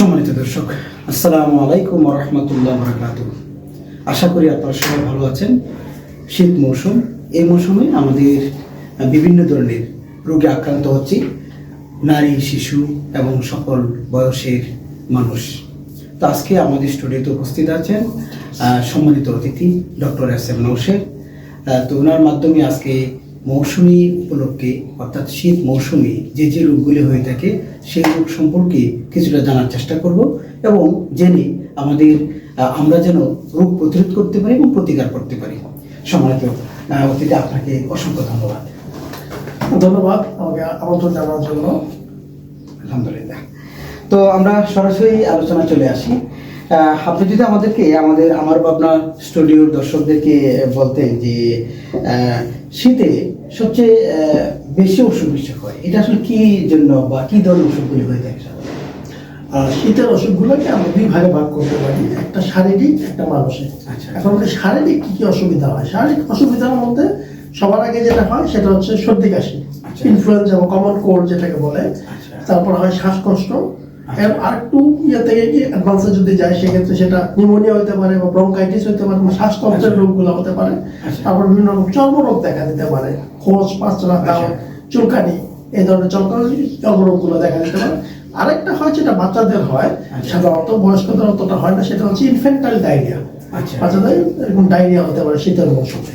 সম্মানিত দর্শক, আসসালামু আলাইকুম রহমতুল্লাহ বরকাত আশা করি আপনারা সবাই ভালো আছেন। শীত মৌসুম, এই মৌসুমে আমাদের বিভিন্ন ধরনের রোগে আক্রান্ত হচ্ছে। নারী, শিশু এবং সকল বয়সের মানুষ। তো আজকে আমাদের স্টুডিওতে উপস্থিত আছেন সম্মানিত অতিথি ডক্টর এস এম নৌশের তো ওনার মাধ্যমে আজকে মৌসুমি উপলক্ষে অর্থাৎ শীত মৌসুমে যে যে রোগগুলি হয়ে থাকে সেই রোগ সম্পর্কে কিছুটা জানার চেষ্টা করব এবং জেনে আমাদের আমরা যেন রোগ প্রতিরোধ করতে পারি এবং প্রতিকার করতে পারি। সম্মানিত অতিথি আপনাকে অসংখ্য ধন্যবাদ। ধন্যবাদ আমাকে আমন্ত্রণ জানানোর জন্য। আলহামদুলিল্লাহ। তো আমরা সরাসরি আলোচনা চলে আসি। আহ, আপনি যদি আমাদেরকে আমাদের আমার ভাবনা স্টুডিওর দর্শকদেরকে বলতেন যে আহ, শীতে সবচেয়ে বেশি অসুখ বিসুখ হয়। এটা আসলে কি জন্য বা কি ধরনের অসুখগুলি হয়ে থাকে শীতের অসুখগুলোকে আমরা দুই ভাগে ভাগ করতে পারি। একটা শারীরিক একটা মানসিক। আচ্ছা। এখন বলি শারীরিক কি কি অসুবিধা হয়? শারীরিক অসুবিধার মধ্যে সবার আগে যেটা হয় সেটা হচ্ছে সর্দি কাশি। ইনফ্লুয়েঞ্জা বা কমন কোল্ড যেটাকে বলে। আচ্ছা। তারপর হয় শ্বাসকষ্ট। আর একটু ইয়ে থেকে কি অ্যাডভান্সে যদি যায় সেক্ষেত্রে সেটা নিউমোনিয়া হতে পারে বা ব্রঙ্কাইটিস হতে পারে বা শ্বাসকষ্টের আচ্ছা। রোগগুলো হতে পারে আচ্ছা। তারপর বিভিন্ন রকম চর্মরোগ দেখা দিতে পারে খোঁজ পাঁচরা দাও আচ্ছা। চুলকানি এই ধরনের চলকানি চর্মরোগগুলো দেখা দিতে পারে আরেকটা হয় যেটা বাচ্চাদের হয়। সাধারণত বয়স্কদের অতটা হয় না সেটা হচ্ছে ইনফেন্টাইল ডায়রিয়া আচ্ছা। বাচ্চাদের এরকম ডায়রিয়া হতে পারে শীতের মৌসুমে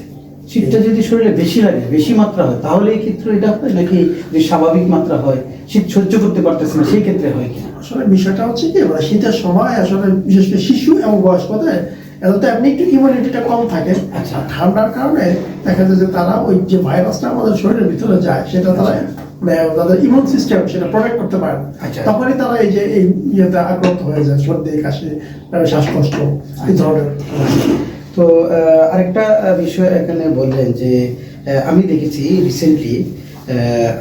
শীতটা যদি শরীরে বেশি লাগে বেশি মাত্রা হয় তাহলে এই ক্ষেত্রে এটা হয় নাকি যে স্বাভাবিক মাত্রা হয় শীত সহ্য করতে পারতেছে না সেই ক্ষেত্রে হয় কিনা আসলে বিষয়টা হচ্ছে কি মানে শীতের সময় আসলে বিশেষ করে শিশু এবং বয়স্কদের এদের তো এমনি একটু ইমিউনিটিটা কম থাকে। আচ্ছা। ঠান্ডার কারণে দেখা যায় যে তারা ওই যে ভাইরাসটা আমাদের শরীরের ভিতরে যায় সেটা তারা মানে তাদের ইমিউন সিস্টেম সেটা প্রোটেক্ট করতে পারে আচ্ছা। তখনই তারা এই যে এই ইয়েতে আক্রান্ত হয়ে যায় সর্দি কাশি শ্বাসকষ্ট এই ধরনের। তো আরেকটা বিষয় এখানে বললেন যে আমি দেখেছি রিসেন্টলি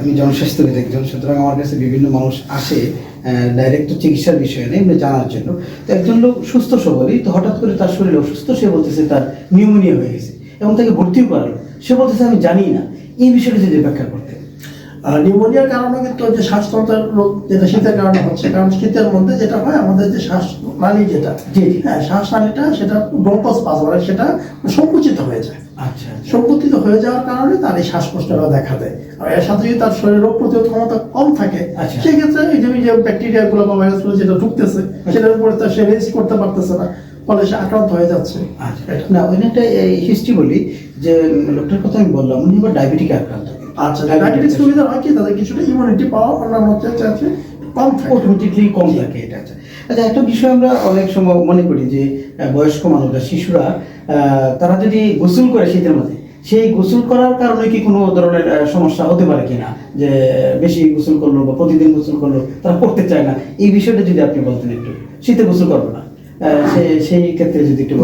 আমি জনস্বাস্থ্যবিদ একজন সুতরাং আমার কাছে বিভিন্ন মানুষ আসে ডাইরেক্ট চিকিৎসার বিষয় নেই এমনি জানার জন্য। তো একজন লোক সুস্থ সবলই তো হঠাৎ করে তার শরীর অসুস্থ সে বলতেছে তার নিউমোনিয়া হয়ে গেছে এবং তাকে ভর্তিও করালো সে বলতেছে আমি জানি না। এই বিষয়টা যদি ব্যাখ্যা করতে। আর নিউমোনিয়ার কারণে কিন্তু যে শ্বাসতন্ত্রের রোগ যেটা শীতের কারণে হচ্ছে কারণ শীতের মধ্যে যেটা হয় আমাদের যে শ্বাস নালী যেটা। হ্যাঁ শ্বাস নালীটা সেটা ব্রঙ্কোস্পাস মানে সেটা সংকুচিত হয়ে যায়। আচ্ছা সংকুচিত হয়ে যাওয়ার কারণে তার এই শ্বাসকষ্টটা দেখা দেয়। আর এর সাথে যদি তার শরীরে রোগ প্রতিরোধ ক্ষমতা কম থাকে আচ্ছা। সেক্ষেত্রে এই যে যে ব্যাকটেরিয়া গুলো বা ভাইরাসগুলো যেটা ঢুকতেছে সেটার উপরে তার সে রেজিস্ট করতে পারতেছে না ফলে সে আক্রান্ত হয়ে যাচ্ছে। আচ্ছা। না ওই একটা হিস্ট্রি বলি যে লোকটার কথা আমি বললাম উনি আবার ডায়াবেটিক আক্রান্ত। আচ্ছা ডায়াবেটিস সুবিধা হয় কি? তাদের কিছুটা ইমিউনিটি পাওয়া অন্যান্য চাচ্ছে কম অটোমেটিকলি কম থাকে এটা আচ্ছা। আচ্ছা একটা বিষয় আমরা অনেক সময় মনে করি যে বয়স্ক মানুষরা শিশুরা তারা যদি গোসল করে শীতের মধ্যে সেই গোসল করার কারণে কি কোনো ধরনের সমস্যা হতে পারে কিনা? যে বেশি গোসল করল বা প্রতিদিন গোসল করল তারা করতে চায় না। এই বিষয়টা যদি আপনি বলতেন একটু। শীতে গোসল করব না। সেই ক্ষেত্রে যদি একটু।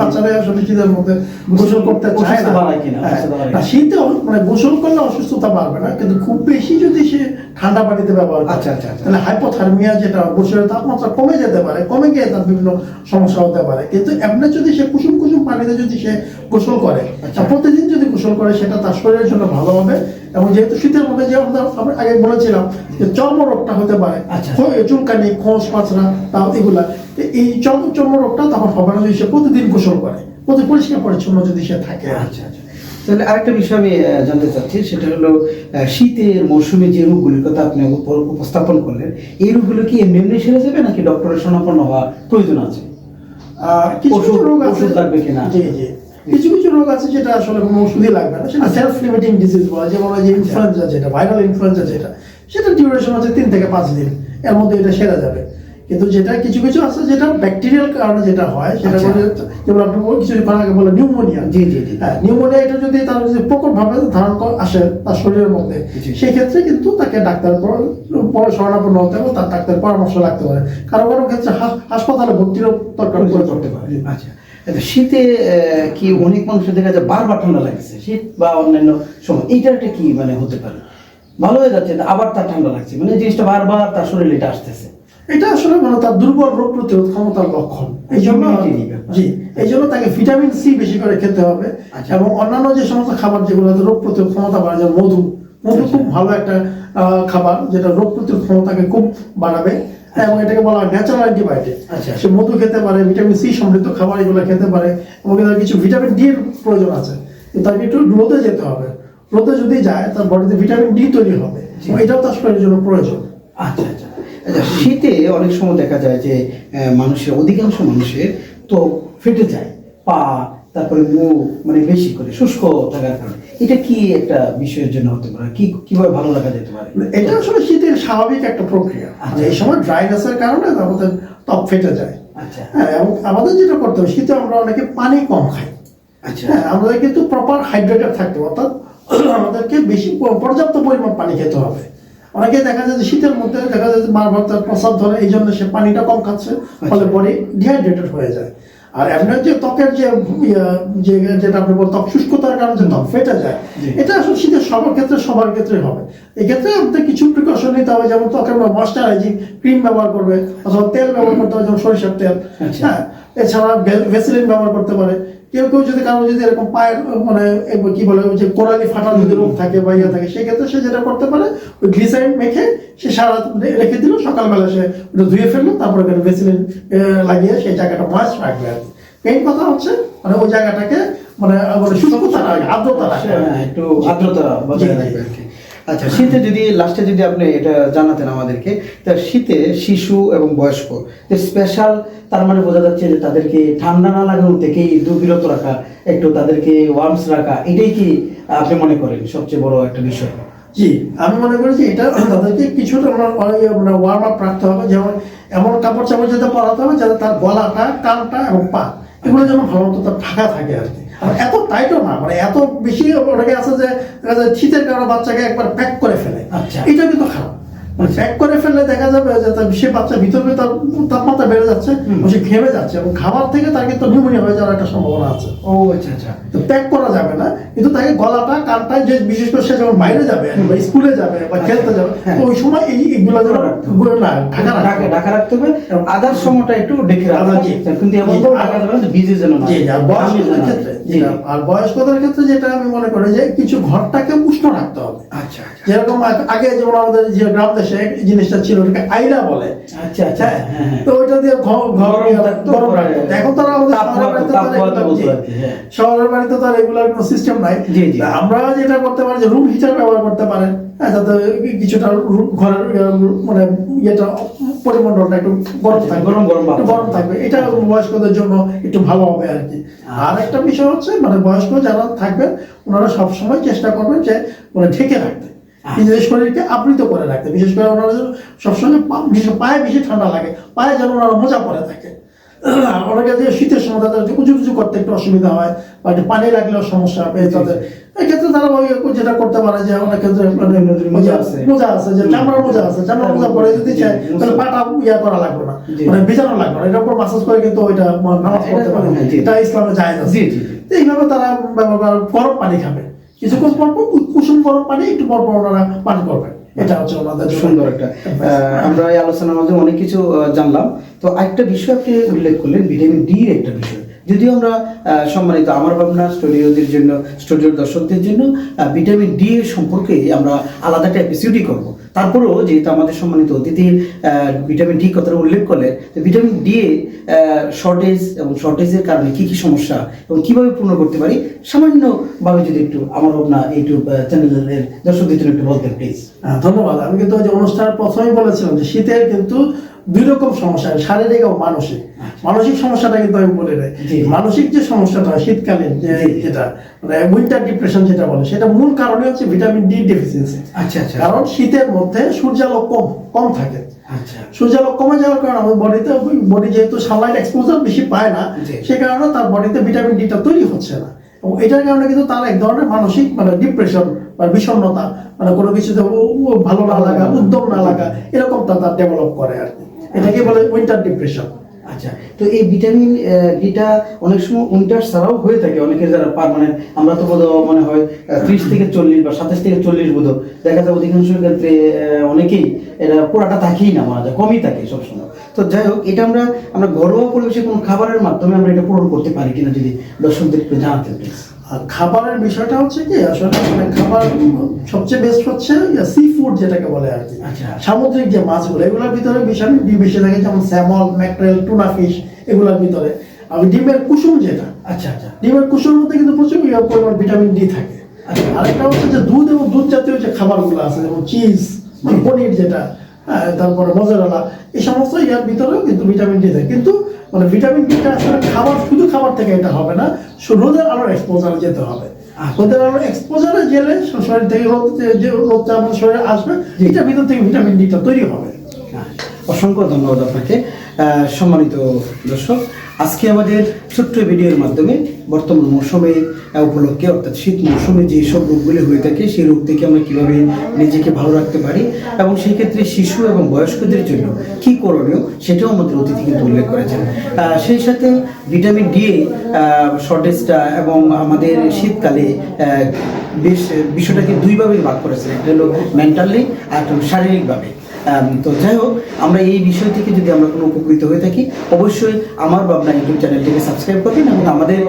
আসলে শীতের মধ্যে গোসল করতে চায় না। হ্যাঁ, না, শীতে মানে গোসল করলে অসুস্থতা বাড়বে না কিন্তু খুব বেশি যদি সে ঠান্ডা পানিতে ব্যবহার আচ্ছা, আচ্ছা, আচ্ছা। তাহলে হাইপোথার্মিয়া যেটা গোসলের তাপমাত্রা কমে যেতে পারে কমে গিয়ে তার বিভিন্ন সমস্যা হতে পারে কিন্তু এমনি যদি সে কুসুম কুসুম পানিতে যদি সে গোসল করে আচ্ছা। প্রতিদিন যদি গোসল করে সেটা তার শরীরের জন্য ভালো হবে এবং যেহেতু শীতের মধ্যে যে আমরা আগে বলেছিলাম যে চর্মরোগটা হতে পারে আচ্ছা। চুলকানি খোঁজ পাঁচরা তাও এগুলা এই চর্ম চর্ম রোগটা তখন হবে না যদি সে প্রতিদিন গোসল করে প্রতি পরিষ্কার পরিচ্ছন্ন যদি সে থাকে আচ্ছা আচ্ছা তাহলে আরেকটা বিষয় আমি জানতে চাচ্ছি সেটা হলো শীতের মৌসুমে যে রোগগুলির কথা আপনি উপস্থাপন করলেন এই রোগগুলো কি এমনি এমনি সেরে যাবে নাকি ডক্টরের শরণাপন্ন হওয়া প্রয়োজন আছে? কিছু কিছু রোগ আছে। লাগবে কিনা? জি জি। কিছু কিছু রোগ আছে যেটা আসলে কোনো ওষুধই লাগবে না। সেটা সেলফ লিমিটিং ডিজিজ বলা যেমন যে ইনফ্লুয়েঞ্জা যেটা ভাইরাল ইনফ্লুয়েঞ্জা যেটা সেটা ডিউরেশন হচ্ছে তিন থেকে পাঁচ দিন। এর মধ্যে এটা সেরে যাবে। কিন্তু যেটা কিছু কিছু আছে যেটা ব্যাকটেরিয়াল কারণে যেটা হয় সেটা আচ্ছা। বলে যেমন আপনি কিছু আগে বলে নিউমোনিয়া জি, জি, জি। হ্যাঁ নিউমোনিয়া এটা যদি তার যদি প্রকট ভাবে ধারণ কর- আসে তার শরীরের মধ্যে সেই ক্ষেত্রে কিন্তু তাকে ডাক্তার পরে শরণাপন্ন হতে হবে তার ডাক্তার পরামর্শ লাগতে পারে কারও কারও ক্ষেত্রে হাসপাতালে ভর্তিরও দরকার করে করতে পারে। আচ্ছা। আচ্ছা, শীতে আহ, কি অনেক মানুষের দেখা যায় বারবার ঠান্ডা লাগছে শীত বা অন্যান্য সময় এইটা একটা কি মানে হতে পারে? ভালো হয়ে যাচ্ছে আবার তার ঠান্ডা লাগছে মানে জিনিসটা বারবার তার শরীরে এটা আসতেছে। এটা আসলে মানে তার দুর্বল রোগ প্রতিরোধ ক্ষমতার লক্ষণ। এই জন্য জি এই জন্য তাকে ভিটামিন সি বেশি করে খেতে হবে আচ্ছা। এবং অন্যান্য যে সমস্ত খাবার যেগুলো রোগ প্রতিরোধ ক্ষমতা বাড়ায় যেমন মধু। মধু খুব ভালো একটা খাবার যেটা রোগ প্রতিরোধ ক্ষমতাকে খুব বাড়াবে এবং এটাকে বলা হয় ন্যাচারাল অ্যান্টিবায়োটিক আচ্ছা। সে মধু খেতে পারে ভিটামিন সি সমৃদ্ধ খাবার এগুলো খেতে পারে এবং তার কিছু ভিটামিন ডি এর প্রয়োজন আছে। তাকে একটু রোদে যেতে হবে। রোদে যদি যায় তার বডিতে ভিটামিন ডি তৈরি হবে। এটাও তার শরীরের জন্য প্রয়োজন। আচ্ছা আচ্ছা আচ্ছা। শীতে অনেক সময় দেখা যায় যে মানুষের অধিকাংশ মানুষের তো ফেটে যায় পা তারপরে মুখ মানে বেশি করে শুষ্ক থাকার কারণে। এটা কি একটা বিষয়ের জন্য হতে পারে? কি কীভাবে ভালো লাগা যেতে পারে? এটা আসলে শীতের স্বাভাবিক একটা প্রক্রিয়া। আচ্ছা। এই সময় ড্রাইনেসের কারণে আমাদের ত্বক ফেটে যায়। আচ্ছা। হ্যাঁ এবং আমাদের যেটা করতে হবে শীতে আমরা অনেকে পানি কম খাই। আচ্ছা। হ্যাঁ আমাদের কিন্তু প্রপার হাইড্রেটেড থাকতে হবে অর্থাৎ আমাদেরকে বেশি পর্যাপ্ত পরিমাণ পানি খেতে হবে। অনেকে দেখা যায় যে শীতের মধ্যে দেখা যায় যে বারবার তার প্রস্রাব ধরে এই জন্য সে পানিটা কম খাচ্ছে ফলে বডি ডিহাইড্রেটেড হয়ে যায়। আর এমনি যে ত্বকের যে যেটা আপনি বল ত্বক শুষ্কতার কারণে যে ত্বক ফেটে যায় এটা আসলে শীতের সবার ক্ষেত্রে সবার ক্ষেত্রে হবে। এক্ষেত্রে আমাদের কিছু প্রিকশন নিতে হবে যেমন ত্বকের ময়শ্চারাইজিং ক্রিম ব্যবহার করবে অথবা তেল ব্যবহার করতে হবে যেমন সরিষার তেল। আচ্ছা। হ্যাঁ এছাড়া ভেসিলিন ব্যবহার করতে পারে। কেউ কেউ যদি কারও যদি এরকম পায়ের মানে কি বলে যে কোরালি ফাটা যদি রোগ থাকে বা ইয়ে থাকে সেক্ষেত্রে সে যেটা করতে পারে ওই গ্লিসারিন মেখে সে সারা রেখে দিল সকালবেলা সে ওটা ধুয়ে ফেলল তারপরে ওখানে ভেসিলিন লাগিয়ে সেই জায়গাটা মাছ রাখবে আর মেইন কথা হচ্ছে মানে ওই জায়গাটাকে মানে মানে শুষ্কতা আর্দ্রতা হ্যাঁ, একটু আর্দ্রতা বজায়। রাখবে আর কি। আচ্ছা শীতে যদি লাস্টে যদি আপনি এটা জানাতেন আমাদেরকে, তা শীতে শিশু এবং বয়স্ক স্পেশাল তার মানে বোঝা যাচ্ছে যে তাদেরকে ঠান্ডা না লাগানো থেকেই দুবিরত রাখা, একটু তাদেরকে ওয়ার্মস রাখা, এটাই কি আপনি মনে করেন সবচেয়ে বড় একটা বিষয়? জি, আমি মনে করি যে এটা তাদেরকে কিছুটা ওয়ার্ম আপ রাখতে হবে, যেমন এমন কাপড় চাপড় যাতে পরাতে হবে, যাতে তার গলাটা, কানটা এবং পা, এগুলো যেন ভালো মতো তার ঢাকা থাকে আর কি। এত টাইটও না মানে এত বেশি অনেকে আছে যে শীতের কারণে বাচ্চাকে একবার প্যাক করে ফেলে। আচ্ছা। এটা কিন্তু খারাপ। মানে প্যাক করে ফেললে দেখা যাবে যে তার সে বাচ্চা ভিতরে তার তাপমাত্রা বেড়ে যাচ্ছে সে ঘেমে যাচ্ছে এবং খাবার থেকে তার কিন্তু নিউমোনিয়া হয়ে যাওয়ার একটা সম্ভাবনা আছে। ও আচ্ছা আচ্ছা। তো প্যাক করা যাবে না কিন্তু তাকে গলাটা কানটা যে বিশেষ করে সে যখন বাইরে যাবে বা স্কুলে যাবে বা খেলতে যাবে হ্যাঁ। তো ওই সময় এই এগুলো যেনগুলো না ঢাকা রাখতে ঢাকা রাখতে হবে আদার সময়টা একটু হবে। জি। কিন্তু এমন ঢাকা দেবে না যে ভিজে যেন না। ক্ষেত্রে আর বয়স্কদের ক্ষেত্রে যেটা আমি মনে করি যে কিছু ঘরটাকে উষ্ণ রাখতে হবে। আচ্ছা আচ্ছা। যেরকম আগে যেমন আমাদের যে গ্রাম দেশে জিনিসটা ছিল ওটাকে আইলা বলে। আচ্ছা আচ্ছা। হ্যাঁ, হ্যাঁ হ্যাঁ। তো ওইটা দিয়ে ঘর ঘর গরম রাখতো এখন তো আমাদের শহরের বাড়িতে তো রেগুলার কোনো সিস্টেম নাই। আমরা যেটা করতে পারি যে রুম হিটার ব্যবহার করতে পারেন। হ্যাঁ যাতে কিছুটা ঘরের মানে ইয়েটা পরিমণ্ডলটা একটু গরম আচ্ছা, থাকবে গরম গরম গরম থাকবে। এটা বয়স্কদের জন্য একটু ভালো হবে আর কি। আর একটা বিষয় হচ্ছে মানে বয়স্ক যারা থাকবেন ওনারা সবসময় চেষ্টা করবেন যে মানে ঢেকে রাখতে। নিজেদের শরীরকে আবৃত করে রাখতে। বিশেষ করে ওনারা যেন সবসময় করে পায়ে বেশি ঠান্ডা লাগে। পায়ে যেন ওনারা মোজা পরে থাকে। অনেকে যে শীতের সময় তাদের উঁচু উঁচু করতে একটু অসুবিধা হয় বা একটু পানি লাগলেও সমস্যা হবে তাদের এক্ষেত্রে তারা ওই যেটা করতে পারে যে অনেক ক্ষেত্রে মানে মোজা আছে। মোজা আছে যে চামড়ার মোজা আছে। চামড়ার মোজা পরে যদি চায় তাহলে পাটা ইয়া করা লাগবে না মানে ভিজানো লাগবে না। এটার উপর মাসাজ করে কিন্তু ওইটা নামাজ এটা পড়তে পারে। হ্যাঁ, এটা ইসলামে যায় না। এইভাবে তারা গরম পানি খাবে। কিছুক্ষণ পর পর কুসুম গরম পানি একটু পর পর ওনারা পান করবেন এটা হচ্ছে জন্য সুন্দর একটা আহ, আমরা এই আলোচনার মধ্যে অনেক কিছু জানলাম। তো একটা বিষয় আপনি উল্লেখ করলেন ভিটামিন ডি এর একটা বিষয়। যদিও আমরা সম্মানিত আমার ভাবনা স্টুডিওদের জন্য, স্টুডিওর দর্শকদের জন্য ভিটামিন ডি এর সম্পর্কে আমরা আলাদা একটা এপিসোডই করব। তারপরেও যেহেতু আমাদের সম্মানিত অতিথির ভিটামিন ডি কথাটা উল্লেখ করলে ভিটামিন ডি এর শর্টেজ এবং শর্টেজের কারণে কি কি সমস্যা এবং কীভাবে পূর্ণ করতে পারি, সামান্যভাবে যদি একটু আমার ভাবনা ইউটিউব চ্যানেলের দর্শকদের জন্য একটু বলতেন প্লিজ ধন্যবাদ। আমি কিন্তু অনুষ্ঠানের প্রথমেই বলেছিলাম যে শীতের কিন্তু দুই রকম সমস্যা শারীরিক এবং মানসিক। মানসিক সমস্যাটা কিন্তু আমি বলে নাই মানসিক যে সমস্যাটা শীতকালীন যেটা মানে উইন্টার ডিপ্রেশন যেটা বলে সেটা মূল কারণে হচ্ছে ভিটামিন ডি ডেফিসিয়েন্সি আচ্ছা আচ্ছা। কারণ শীতের মধ্যে সূর্যালোক কম কম থাকে। আচ্ছা। সূর্যালোক কমে যাওয়ার কারণে আমাদের বডিতে বডি যেহেতু সানলাইট এক্সপোজার বেশি পায় না সে কারণে তার বডিতে ভিটামিন ডিটা তৈরি হচ্ছে না। এবং এটার কারণে কিন্তু তার এক ধরনের মানসিক মানে ডিপ্রেশন বা বিষণ্ণতা মানে কোনো কিছুতে ও- ও ভালো না লাগা উদ্যম না লাগা। এরকম তার ডেভেলপ করে আর কি। এটাকে বলে উইন্টার ডিপ্রেশন আচ্ছা তো এই ভিটামিন ডিটা অনেক সময় উইন্টার ছাড়াও হয়ে থাকে। অনেকের যারা পারমানেন্ট আমরা তো বোধ মনে হয় ত্রিশ থেকে চল্লিশ বা সাতাশ থেকে চল্লিশ বোধ দেখা যায় অধিকাংশ ক্ষেত্রে অনেকেই এটা পুরাটা থাকেই না, মারা যায়, কমই থাকে সবসময়। তো যাই হোক, এটা আমরা আমরা ঘরোয়া পরিবেশে কোনো খাবারের মাধ্যমে আমরা এটা পূরণ করতে পারি কিনা যদি দর্শকদের একটু please। আর খাবারের বিষয়টা হচ্ছে কি আসলে মানে খাবার সবচেয়ে বেস্ট হচ্ছে সি ফুড যেটাকে বলে আর কি। আচ্ছা। সামুদ্রিক যে মাছগুলো এগুলোর ভিতরে ভিটামিন ডি বেশি থাকে যেমন স্যামল ম্যাকরেল টুনা ফিশ এগুলোর ভিতরে। আর ডিমের কুসুম যেটা আচ্ছা আচ্ছা। ডিমের কুসুমের মধ্যে কিন্তু প্রচুর পরিমাণ ভিটামিন ডি থাকে। আচ্ছা। আরেকটা হচ্ছে যে দুধ এবং দুধ জাতীয় যে খাবারগুলো আছে যেমন চিজ পনির যেটা তারপরে মজারালা এই সমস্ত ইয়ার ভিতরেও কিন্তু ভিটামিন ডি থাকে। কিন্তু মানে ভিটামিন ডিটা আসলে খাবার শুধু খাবার থেকে এটা হবে না রোদের আলোর এক্সপোজারে যেতে হবে। আচ্ছা। রোদের আলোর এক্সপোজারে গেলে শরীর থেকে রোদ যে রোদটা আমার শরীরে আসবে এটা ভিতর থেকে ভিটামিন ডিটা তৈরি হবে। অসংখ্য ধন্যবাদ আপনাকে। সম্মানিত দর্শক, আজকে আমাদের ছোট্ট ভিডিওর মাধ্যমে বর্তমান মৌসুমে উপলক্ষে, অর্থাৎ শীত মৌসুমে যে সব রোগগুলি হয়ে থাকে, সেই রোগ থেকে আমরা কীভাবে নিজেকে ভালো রাখতে পারি এবং সেই ক্ষেত্রে শিশু এবং বয়স্কদের জন্য কি করণীয় সেটাও আমাদের অতিথি কিন্তু উল্লেখ করেছেন। সেই সাথে ভিটামিন ডি শর্টেজটা এবং আমাদের শীতকালে বেশ বিষয়টাকে দুইভাবে ভাগ করেছেন, একটা হলো মেন্টালি আর শারীরিকভাবে। তো যাই হোক আমরা এই বিষয় থেকে যদি আমরা কোনো উপকৃত হয়ে থাকি অবশ্যই আমার বাবনা ইউটিউব চ্যানেলটিকে সাবস্ক্রাইব করবেন এবং আমাদের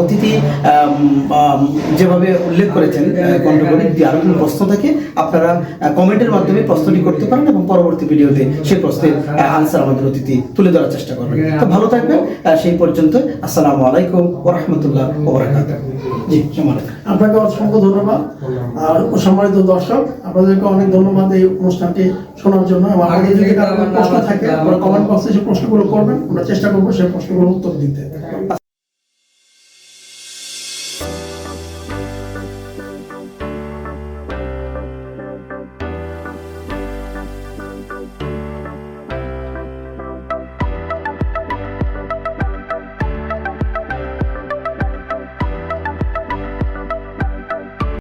অতিথি যেভাবে উল্লেখ করেছেন আহ, যদি আরও কোনো প্রশ্ন থাকে আপনারা কমেন্টের মাধ্যমে প্রশ্নটি করতে পারেন এবং পরবর্তী ভিডিওতে সেই প্রশ্নের আনসার আমাদের অতিথি তুলে ধরার চেষ্টা করবেন। তো ভালো থাকবেন সেই পর্যন্ত আসসালামু আলাইকুম ওরহমতুল্লাহ ওবরাকাত আপনাকে অসংখ্য ধন্যবাদ। আর সম্মানিত দর্শক আপনাদেরকে অনেক ধন্যবাদ এই অনুষ্ঠানটি শোনার জন্য এবং আগে যদি প্রশ্ন থাকে আপনারা কমেন্ট বক্সে সেই প্রশ্নগুলো করবেন আমরা চেষ্টা করব সেই প্রশ্নগুলোর উত্তর দিতে।